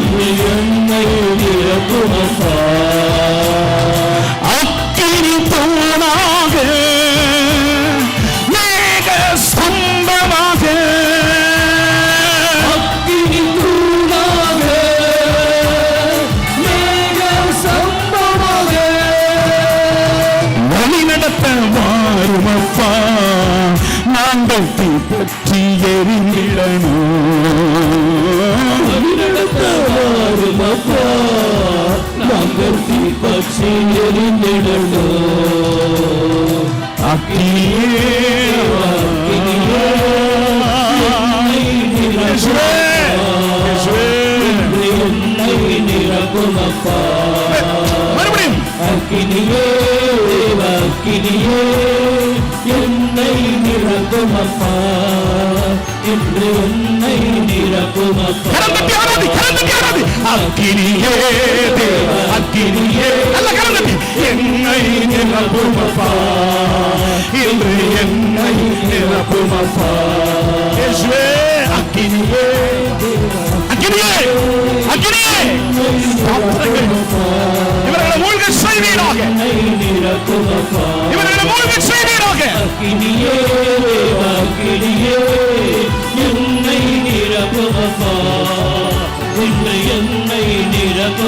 நிரப்புமப்பா என்னை என்னை அக்கினி தூணாக மேக ஸ்தம்பமாக அக்கினி தூணாக மேக வழி நடத்த மாறுமப்பா நாங்கள் பற்றி எரிந்திடணும் வழிநடத்த வாருமப்பா நாங்கள் தீப்பற்றி எரிந்திடணும் அக்கினியே அக்கினியே, என்னை இயேசுவே, இயேசுவே. இன்று என்னை நிரப்புமப்பா அக்கினியே அக்கினியே. நல்ல என்னை நிரப்புமப்பா. இன்று என்னை நிரப்புமப்பா. அக்கினியே அக்கினியே. அக்கினியே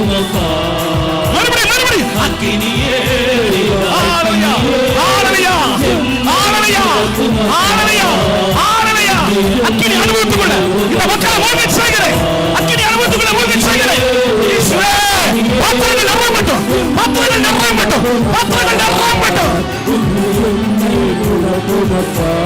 நிரப்புமப்பா மறுபடியும் மறுபடியும் அக்கினியே ஆரணியா ஆரணியா ஆரணியா ஆரணியா ஆரணியா. அக்கினி அனுபவித்துக் கொள்ள இந்த மக்களை மூழ்க செய்கிறேன். அக்கினி அனுபவித்துக் கொள்ள மூழ்க செய்கிறேன் பாத்திரங்கள் நிரம்பட்டும் பாத்திரங்கள் நிரம்பட்டும் பாத்திரங்கள் நிரம்பட்டும் தீனாவாய்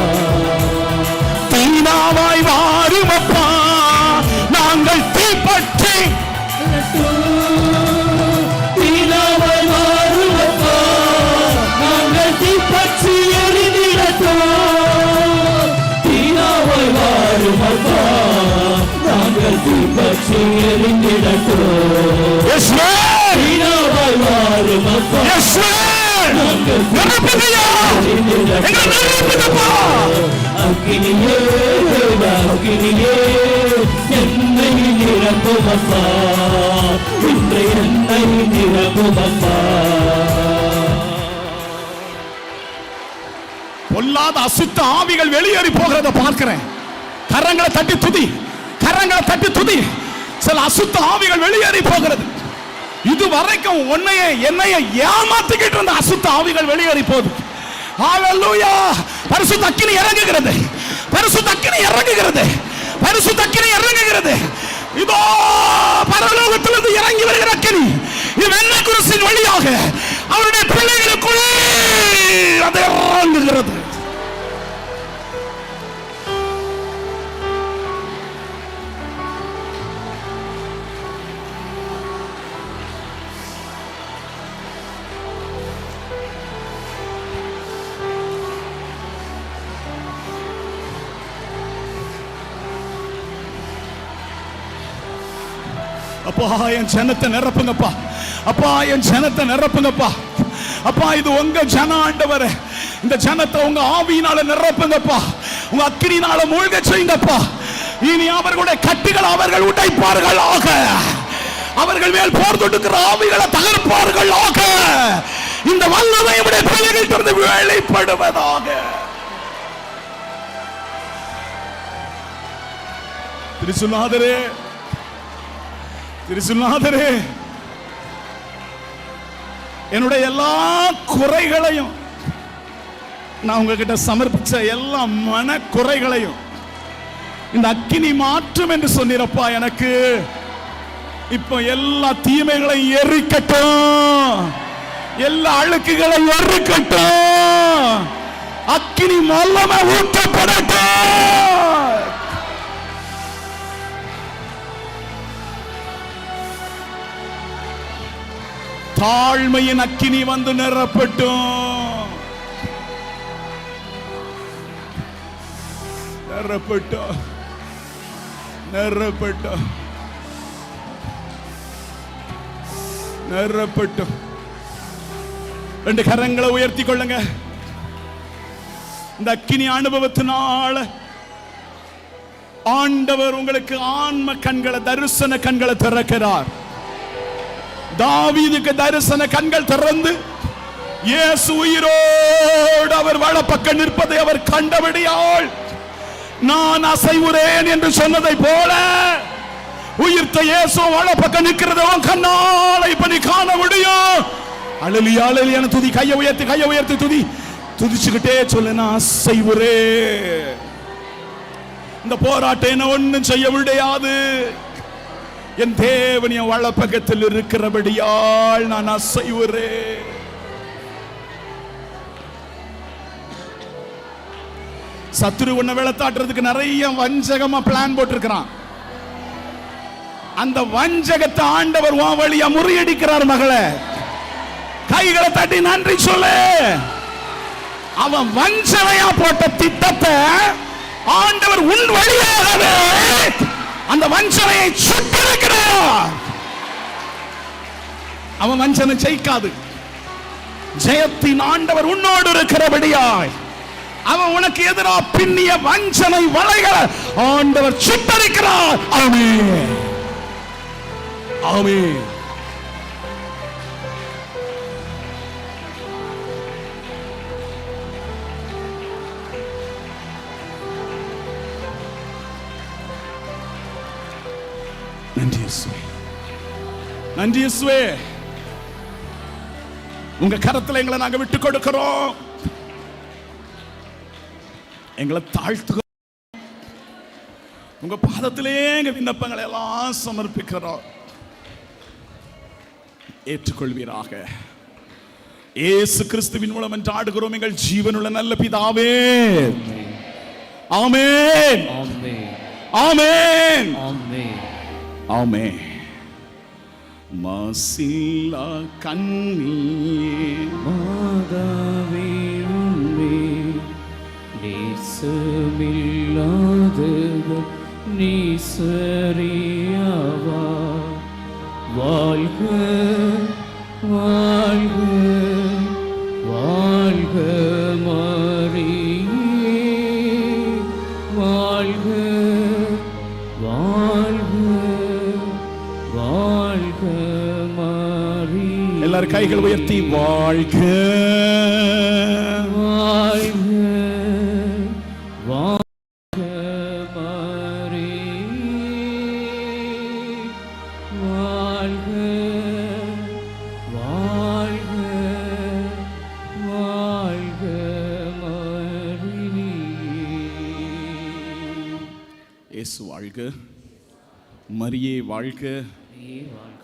அக்கினியே அக்கினியே என்னை நிரப்புமப்பா இன்று என்னை நிரப்புமப்பா பொல்லாத அசுத்த ஆவிகள் வெளியேறி போகிறத பார்க்கிறேன். கரங்களை தட்டி துதி. கரங்களை தட்டி துதி. சில அசுத்த ஆவிகள் வெளியேறி போகிறது. இது வரைக்கும் உன்னைய என்னைய ஏமாத்திக்கிட்டு இருந்த அசுத்த ஆவிகள் வெளியேறி போகுது. ஹalleluya பரிசு அக்கினி இறங்குகிறது. பரிசு தக்கினி இறங்குகிறது. பரிசு தக்கினி இறங்குகிறது. இதோ பரலோகத்திலிருந்து இறங்கி வருகிற அக்கினி. இது வெண்ண குருசின் வழியாக அவருடைய பிள்ளைகளுக்குள்ளே அது இறங்குகிறது. அப்பா என் ஜனத்தை நிரப்புங்கப்பா. அப்பா என் ஜனத்தை நிரப்புங்கப்பா. அப்பா இது உங்க ஜன ஆண்டவர். இந்த ஜனத்தை உங்க ஆவியினால நிரப்புங்கப்பா. உங்க அக்கினினால மூழ்க செய்யுங்கப்பா. இனி அவர்களுடைய கட்டுகள் அவர்கள் உடைப்பார்கள் ஆக. அவர்கள் மேல் போர் தொடுக்கிற ஆவிகளை தகர்ப்பார்களாக இந்த வல்லமை உடைய பிள்ளைகள் இருந்து வேலைப்படுவதாக திருசுநாதரே திருசுநாதரே என்னுடைய எல்லா குறைகளையும் நான் உங்ககிட்ட சமர்ப்பிச்ச எல்லா மன குறைகளையும் இந்த அக்கினி மாற்றும் என்று சொன்னிருப்பா எனக்கு இப்போ எல்லா தீமைகளையும் எரிக்கட்டும். எல்லா அழுக்குகளையும் எரிக்கட்டும். அக்கினி மல்லம ஊற்றப்படட்டும். தாழ்மையின் அக்கினி வந்து நிரப்பட்டும். நிரப்பட்டும். நிரப்பட்டும். நிரப்பட்டும். ரெண்டு கரங்களை உயர்த்தி கொள்ளுங்க. இந்த அக்கினி அனுபவத்தினால ஆண்டவர் உங்களுக்கு ஆன்ம கண்களை தரிசன கண்களை திறக்கிறார். தாவீதுக்கு தரிசன கண்கள் திறந்து இயேசு உயிரோடு அவர் வலப்பக்கம் நிற்பதை அவர் கண்டபடியால் நான் அசைவுறேன் என்று சொன்னதை போல உயிர்த்த இயேசு வலப்பக்கம் நிற்கிறதோ கண்ணால் இப்ப நீ காண முடியும். அழலி அழலியான துதி கையை உயர்த்தி கையை உயர்த்தி துதி. துதிச்சுக்கிட்டே சொல்லு நான் அசைவுறேன். இந்த போராட்டம் என்ன ஒன்றும் செய்ய முடியாது. என் தேவன் என் வளப்பக்கத்தில் இருக்கிறபடியால் நான் அசைவுறேன். சத்துரு உன்னை வெளத்தாட்டுறதுக்கு நிறைய வஞ்சகமா பிளான் போட்டிருக்கிறான். அந்த வஞ்சகத்தை ஆண்டவர் உன் வழியா முறியடிக்கிறார் மகளே. கைகளை தட்டி நன்றி சொல்லு. அவன் வஞ்சனையா போட்ட திட்டத்தை ஆண்டவர் உன் வழியாகவே அந்த வஞ்சனையை சுட்டிருக்கிறார் அவன் வஞ்சனை ஜெயிக்காது. ஜெயத்தின் ஆண்டவர் உன்னோடு இருக்கிறபடியாய். அவன் உனக்கு எதிரா பின்னிய வஞ்சனை வலைகளை ஆண்டவர் சுட்டரிக்கிறார் ஆமே ஆமே நன்றி நன்றி இயேசுவே உங்க கரத்துல எங்களை நாங்க விட்டு கொடுக்கிறோம் எங்களை தாழ்த்துகிறோம் உங்க பாதத்திலே எங்க விண்ணப்பங்களை எல்லாம் சமர்ப்பிக்கிறோம். ஏற்றுக்கொள்வீராக. இயேசு கிறிஸ்துவின் மூலம் என்று ஆடுகிறோம். எங்கள் ஜீவனுள்ள நல்ல பிதாவே. ஆமென். ஆமென். ஆமென். ஆமென். ஆமே மாசில்லா கண்ணியே மாதாவே உன்னை நேசமில்லாதவர் நீசரியாவா வாழ்க வாழ்க எல்லாரும் கைகள் உயர்த்தி வாழ்க. வாழ்க மரியே வாழ்க.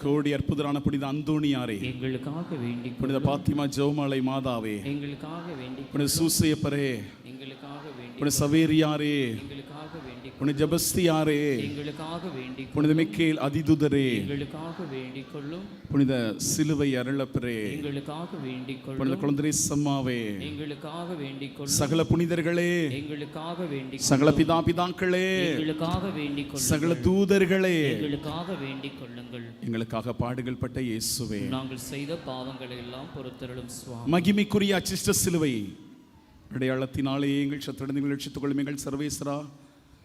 கோடி அற்புதரான புனித அந்தோணியாரே எங்களுக்காக வேண்டி புனித பாத்திமா ஜெவமாலை மாதாவே எங்களுக்காக வேண்டி புனித சூசையப்பரே எங்களுக்காக வேண்டி புனித சவேரியாரே வேண்டி புனித ஜபஸ்தியாரே. எங்களுக்காக வேண்டி புனித மிக்கேல் அதிதுதரே. எங்களுக்காக வேண்டிக் கொள்ளும் புனித சிலுவை அருளப்பரே எங்களுக்காக வேண்டிக் புனித கொள்ளும் குழந்தை சம்மாவே. எங்களுக்காக வேண்டிக் கொள்ளும் சகல புனிதர்களே. எங்களுக்காக வேண்டிக் சகல பிதா பிதாக்களே எங்களுக்காக வேண்டிக் சகல கொள்ளுங்கள் தூதர்களே. எங்களுக்காக வேண்டிக் கொள்ளுங்கள் எங்களுக்காக பாடுகள் பட்ட இயேசுவே. நாங்கள் செய்த பாவங்களை எல்லாம் பொறுத்தருளும் சுவாமி. மகிமைக்குரிய அச்சிஷ்ட சிலுவை. அடையாளத்தினாலே எங்கள் சத்துடன் நீங்கள் ரட்சித்துக் கொள்ளும் எங்கள் சர்வேஸ்வரா.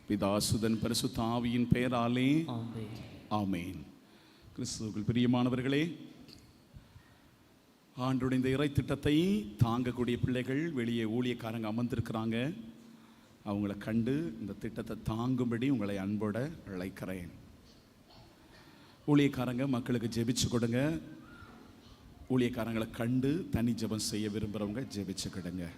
பிதாசுதன் பரிசுத்த ஆவியின் பெயராலே. ஆமென். ஆமேன். கிறிஸ்துவுக்குள் பிரியமானவர்களே ஆண்டுடைய இந்த இறை திட்டத்தை தாங்கக்கூடிய பிள்ளைகள் வெளியே ஊழியக்காரங்க அமர்ந்திருக்கிறாங்க. அவங்கள கண்டு இந்த திட்டத்தை தாங்கும்படி உங்களை அன்போட அழைக்கிறேன். ஊழியக்காரங்க மக்களுக்கு ஜெபிச்சு கொடுங்க. ஊழியக்காரங்களை கண்டு தனி ஜெபம் செய்ய விரும்புகிறவங்க ஜெபிச்சு கொடுங்க.